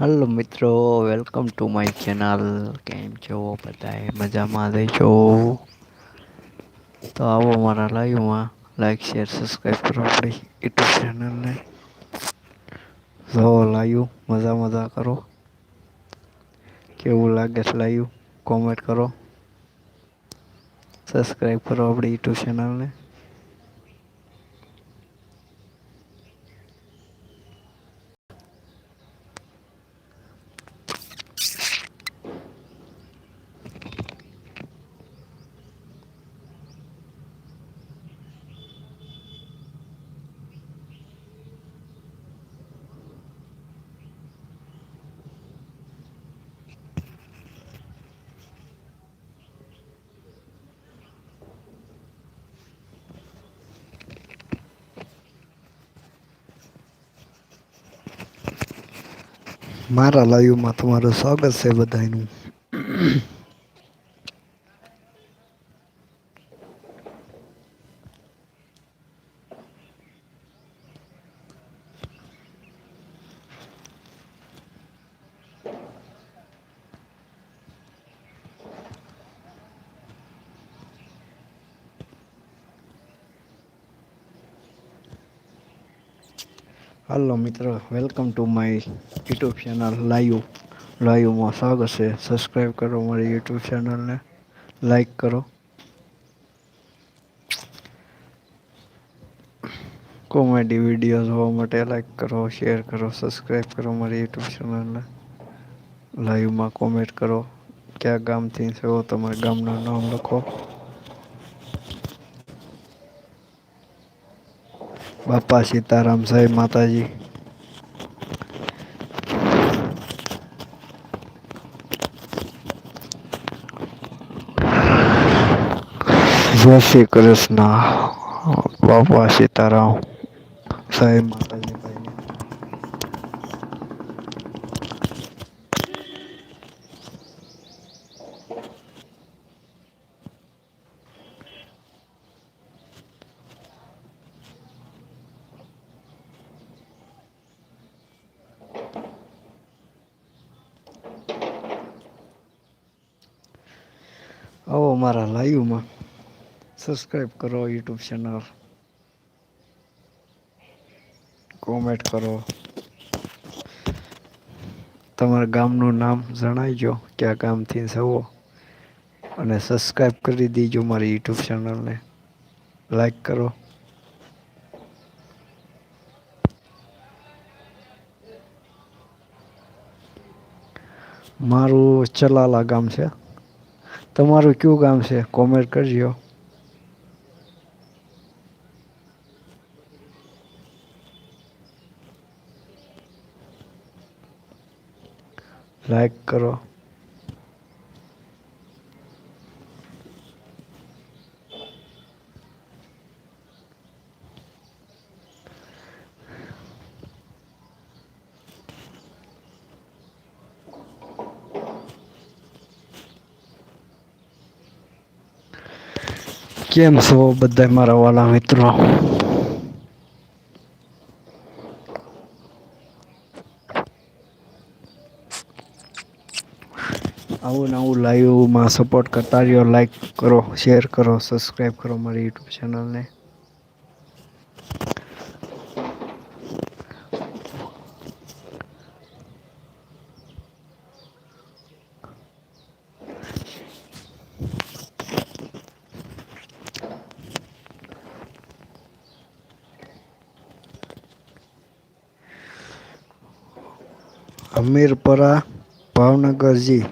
Hello મિત્રો welcome to my channel કેમ છો બધા મજામાં રેજો તો આવો મારા લાઈવમાં લાઈક શેર સબસ્ક્રાઈબ કરો આપણી યુટ્યુબ ચેનલને જો લાઈવ મજા મજા કરો કેવું લાગે છે લાઈવ કોમેન્ટ કરો સબસ્ક્રાઈબ કરો આપણી યુટ્યુબ ચેનલને મારા લાઈવમાં તમારું સ્વાગત છે બધાનું હાલો મિત્રો welcome to my YouTube channel live. લાઈવમાં સ્વાગત છે. સબસ્ક્રાઈબ કરો મારી યુટ્યુબ ચેનલને લાઈક કરો. કોમેડી વીડિયો જોવા માટે લાઈક કરો શેર કરો સબસ્ક્રાઈબ કરો મારી યુટ્યુબ ચેનલને લાઈવમાં કોમેન્ટ કરો. કયા ગામથી છો? તમારા ગામનું નામ લખો. બાપા સીતારામ સાહેબ માતાજી. જય શ્રી કૃષ્ણ બાપા સીતારામ સાહેબ માતાજી ભાઈને આવો મારા લાઈવમાં. સબસ્ક્રાઈબ કરો યુટ્યુબ ચેનલ કોમેન્ટ કરો. તમારા ગામનું નામ જણાવજો, કયા ગામથી છો અને સબસ્ક્રાઈબ કરી દેજો મારી યુટ્યુબ ચેનલને લાઈક કરો. મારું ચલાલા ગામ છે. તમારું કયું ગામ છે? કોમેન્ટ કરજો. લાઈક કરો. કેમ છો બધા મારા વાલા મિત્રો. આવું નવું લાઈવમાં સપોર્ટ કરતા રહ્યો લાઈક કરો શેર કરો સબસ્ક્રાઈબ કરો મારી યુટ્યુબ ચેનલને હમીરપરા ભાવનગરજી.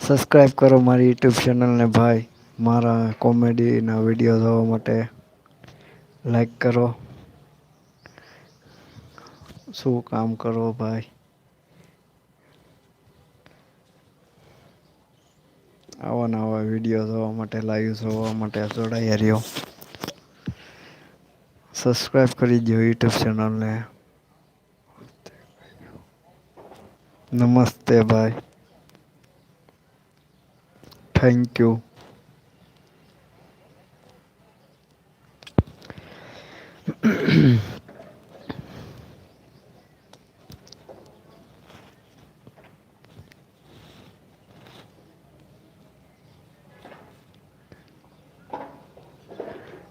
સબસ્ક્રાઈબ કરો મારી યુટ્યુબ ચેનલને ભાઈ. મારા કોમેડીના વીડિયો જોવા માટે લાઈક કરો. શું કામ કરો ભાઈ? આવા નવા વીડિયો જોવા માટે લાઈવ જોવા માટે જોડાઈ રહ્યો. સબસ્ક્રાઈબ કરી દો યુટ્યુબ ચેનલને નમસ્તે ભાઈ થેન્ક યુ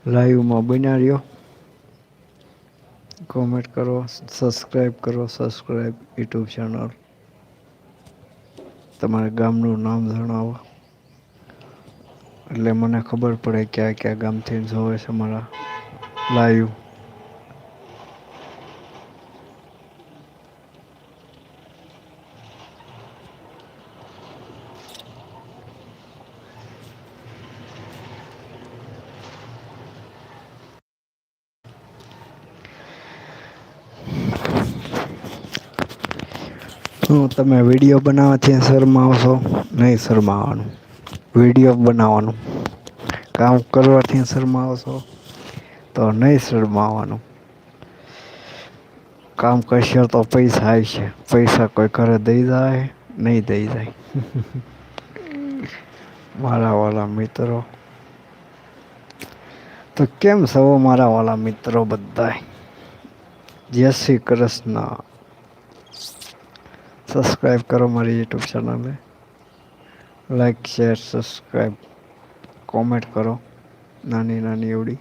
લાઈવમાં બન્યા રહ્યો. કોમેન્ટ કરો સબસ્ક્રાઈબ કરો સબસ્ક્રાઈબ યુટ્યુબ ચેનલ તમારા ગામનું નામ જણાવો. એટલે મને ખબર પડે ક્યાં ક્યાં ગામથી જોવે છે મારા લાઈવ. હું તમે વીડિયો બનાવવાથી શરમાવો છો નહીં શરમાવાનું. વીડિયો બનાવવાનું. કામ કરવાથી શરમાવો છો તો નહીં શરમાવાનું. કામ કરશો તો પૈસા આવશે. પૈસા કોઈ ઘરે દઈ જાય નહીં દઈ જાય. મારા વાલા મિત્રો. તો કેમ સૌ મારા વાલા મિત્રો બધા જય શ્રી કૃષ્ણ. સબસ્ક્રાઈબ કરો મારી યુટ્યુબ ચેનલને લાઈક શેર સબસ્ક્રાઈબ કોમેન્ટ કરો નાની નાની એવડી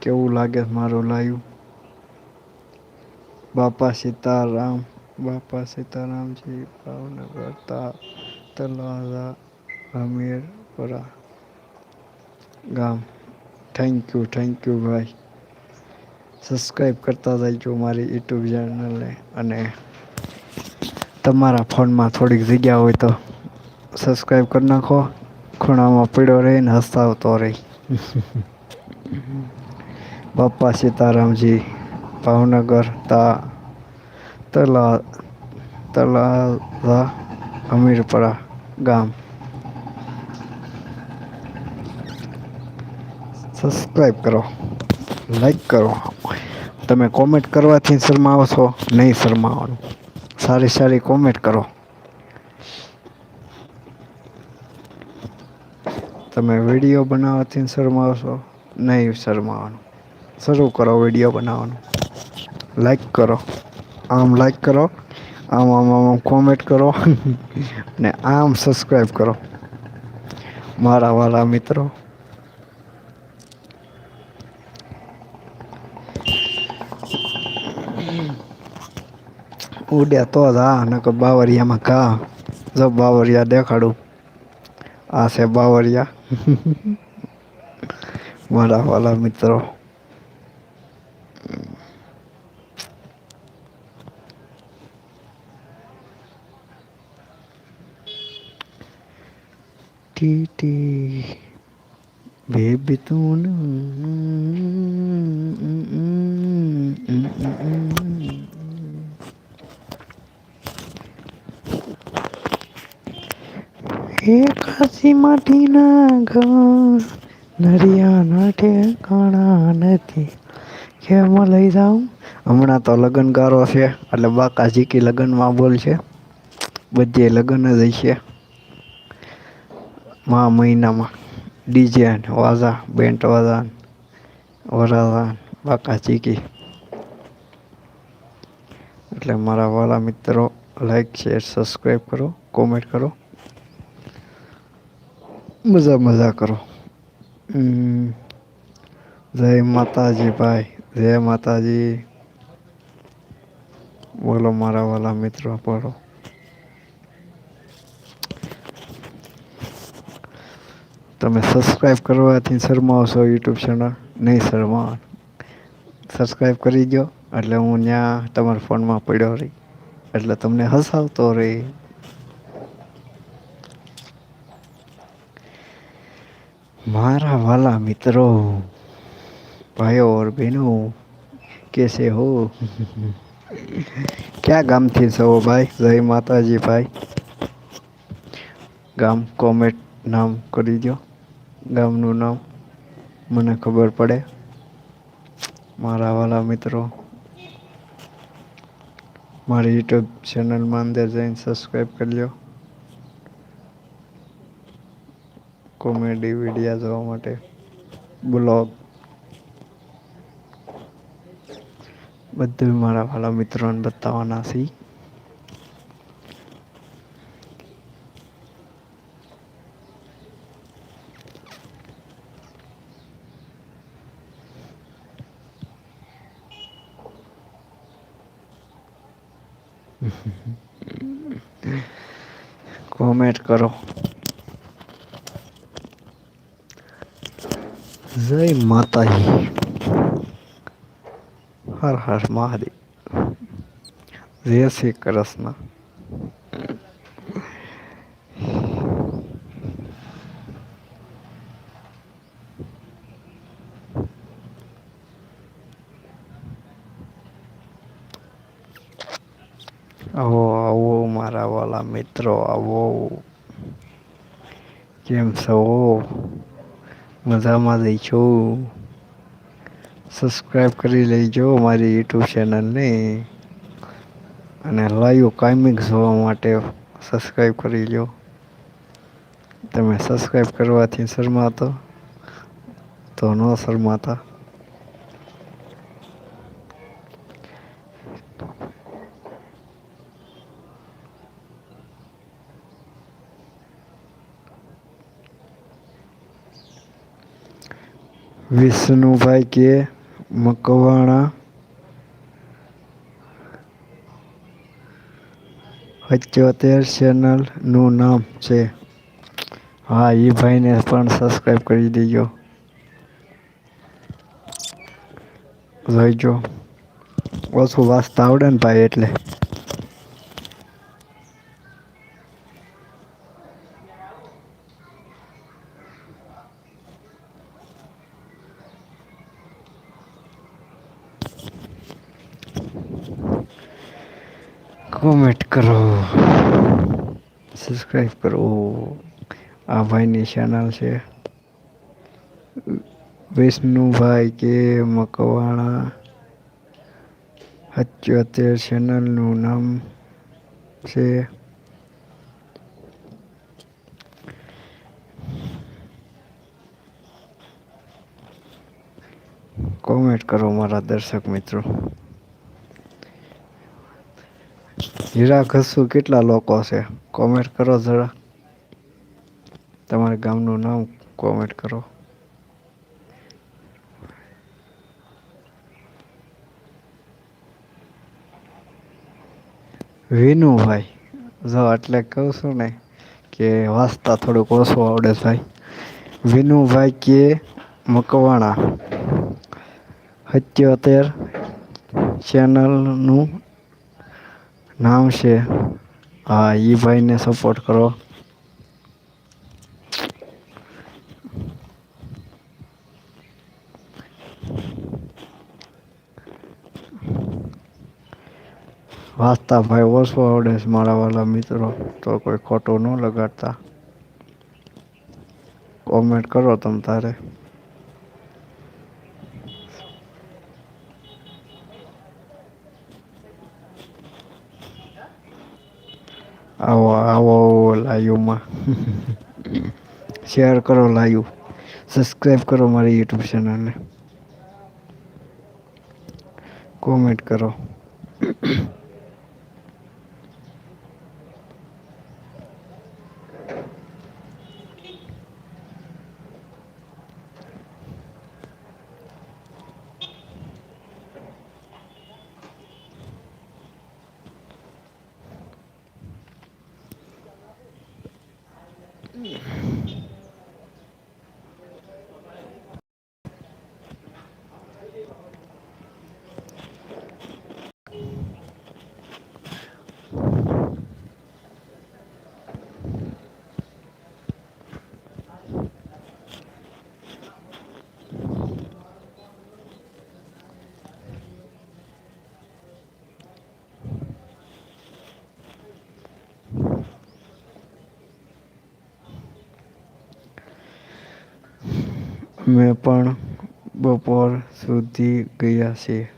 કેવું લાગે મારું લાઈવ બાપા સીતારામ બાપા સીતારામજી ભાવનગર તા તલાજા હમીરપરા ગામ થેન્ક યુ થેન્ક યુ ભાઈ સબસ્ક્રાઈબ કરતા જજો મારી યુટ્યુબ ચેનલને અને તમારા ફોનમાં થોડીક જગ્યા હોય તો સબસ્ક્રાઈબ કરી નાખો. ખૂણામાં પીડો રહીને હસતાવતો રહી. બાપા સીતારામજી ભાવનગર તા તલા તલા હમીરપરા ગામ. સબસ્ક્રાઈબ કરો. લાઈક કરો. તમે કોમેન્ટ કરવાથી શરમાવો છો? નહીં શરમાવાનું. સારી સારી કોમેન્ટ કરો. તમે વીડિયો બનાવવાથી શરમાવો છો? નહીં શરમાવાનું. શરૂ કરો વીડિયો બનાવવાનું. લાઈક કરો. આમ લાઈક કરો. આમ આમ આમ કોમેન્ટ કરો. ને આમ સબસ્ક્રાઈબ કરો. મારા વાલા મિત્રો. ઉડ્યા તો જ હા નકર બાવરિયામાં ઘા જો બાવરિયા દેખાડું આ છે બાવરિયા મારા વાલા મિત્રો ટી ટી બેબી તું એ કાશી માટીના ઘર નરિયાના ઠેકાણા નથી. કેમ લઈ જાઉં. હમણાં તો લગ્નગારો છે, એટલે બાકા ઝીકી લગ્નમાં બોલ છે. બધે લગ્ન જ હશે. મા મહિનામાં. ડીજે વાઝા બેન્ટ વાઝાન વરાઝાન બાકા ચીકી એટલે મારા વાલા મિત્રો લાઈક શેર સબસ્ક્રાઈબ કરો કોમેન્ટ કરો. મજા મજા કરો જય માતાજી ભાઈ જય માતાજી બોલો મારા વાલા મિત્રો બોલો તમે સબસ્ક્રાઈબ કરવાથી શરમાવશો યુટ્યુબ ચેનલ નહીં શરમાવાનું સબસ્ક્રાઈબ કરી દો એટલે હું ત્યાં તમારા ફોનમાં પડ્યો રહી, એટલે તમને હસાવતો રહી। મારા વાલા મિત્રો ભાઈઓ ઓર બહેનો કેસે હો ક્યાં ગામથી છો ભાઈ જય માતાજી ભાઈ ગામ કોમેન્ટ નામ કરી દો ગામનું નામ મને ખબર પડે મારા વાલા મિત્રો મારી યુટ્યુબ ચેનલમાં અંદર જઈને સબસ્ક્રાઈબ કરી લો કોમેડી વિડીયા જોવા માટે. બ્લોગ. બધું મારા વાલા મિત્રોને બતાવવાના છે. કોમેન્ટ કરો. જય માતાજી હર હર મહાદેવ જય શ્રી કૃષ્ણ આવો આવો મારા વાલા મિત્રો આવો કેમ છો મજામાં જઈ છો. સબસ્ક્રાઈબ કરી લેજો મારી યુટ્યુબ ચેનલને અને લાઈવ કાયમિક જોવા માટે સબસ્ક્રાઈબ કરી લો તમે સબસ્ક્રાઈબ કરવાથી શરમાતો. તો ન શરમાતા. વિષ્ણુભાઈ કે મકવાણા? પંચોતેર ચેનલનું નામ છે. હા એ ભાઈને પણ સબસ્ક્રાઈબ કરી દેજો. જોઈજો. ઓછું વાંચતા આવડે ને ભાઈ એટલે. કોમેન્ટ કરો. સબસ્ક્રાઈબ કરો. આ ભાઈની ચેનલ છે. વિષ્ણુભાઈ કે મકવાણા. અત્યોતેર ચેનલનું નામ છે. કોમેન્ટ કરો મારા દર્શક મિત્રો. હીરા ઘસુ કેટલા લોકો છે? કોમેન્ટ કરો જરા. તમારા ગામનું નામ કોમેન્ટ કરો. વિનુભાઈ, જો એટલે કહું છું ને કે વાંચતા થોડુંક ઓછું આવડે ભાઈ. વિનુભાઈ કે મકવાણા. સત્યોતેર ચેનલનું નામ છે. હા એ ભાઈને સપોર્ટ કરો. વાંચતા ભાઈ ઓછો આવડે છે મારા વાલા મિત્રો, તો કોઈ ખોટું ન લગાડતા. કોમેન્ટ કરો તમ તારે. આવો આવો લાઈવમાં. શેર કરો લાઈવ. સબસ્ક્રાઈબ કરો મારી યુટ્યુબ ચેનલને કોમેન્ટ કરો. 你 અમે પણ બપોર સુધી ગયા છીએ.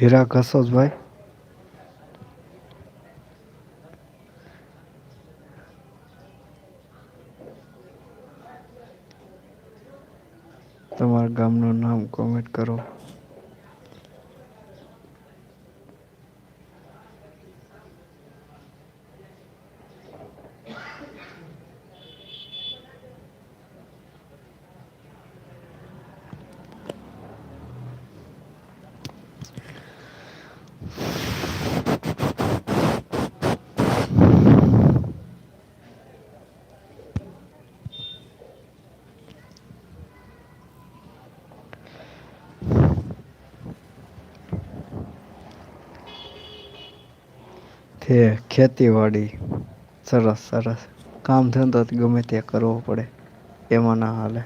હીરા ઘસો જ ભાઈ. તમારા ગામનું નામ કોમેન્ટ કરો. છે, ખેતીવાડી. સરસ સરસ. કામ ધંધો ગમે તે કરવો પડે, એમાં ના હાલે.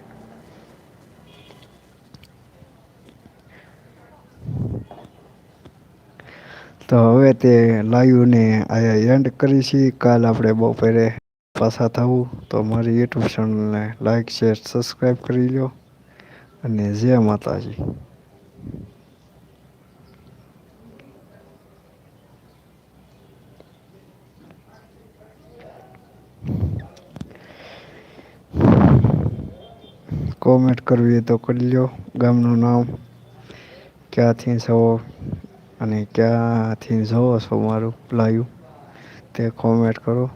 તો હવે તે લાઈવને આયા એન્ડ કરી છીએ. કાલ આપણે બપોરે પાછા થવું. તો મારી યુટ્યુબ ચેનલને લાઈક શેર સબસ્ક્રાઈબ કરી લો અને જય માતાજી. કોમેન્ટ કરવી તો કરી લો ગામનું નામ, ક્યાંથી છો અને ક્યાંથી જોવો છો મારું લાઈવ તે કોમેન્ટ કરો.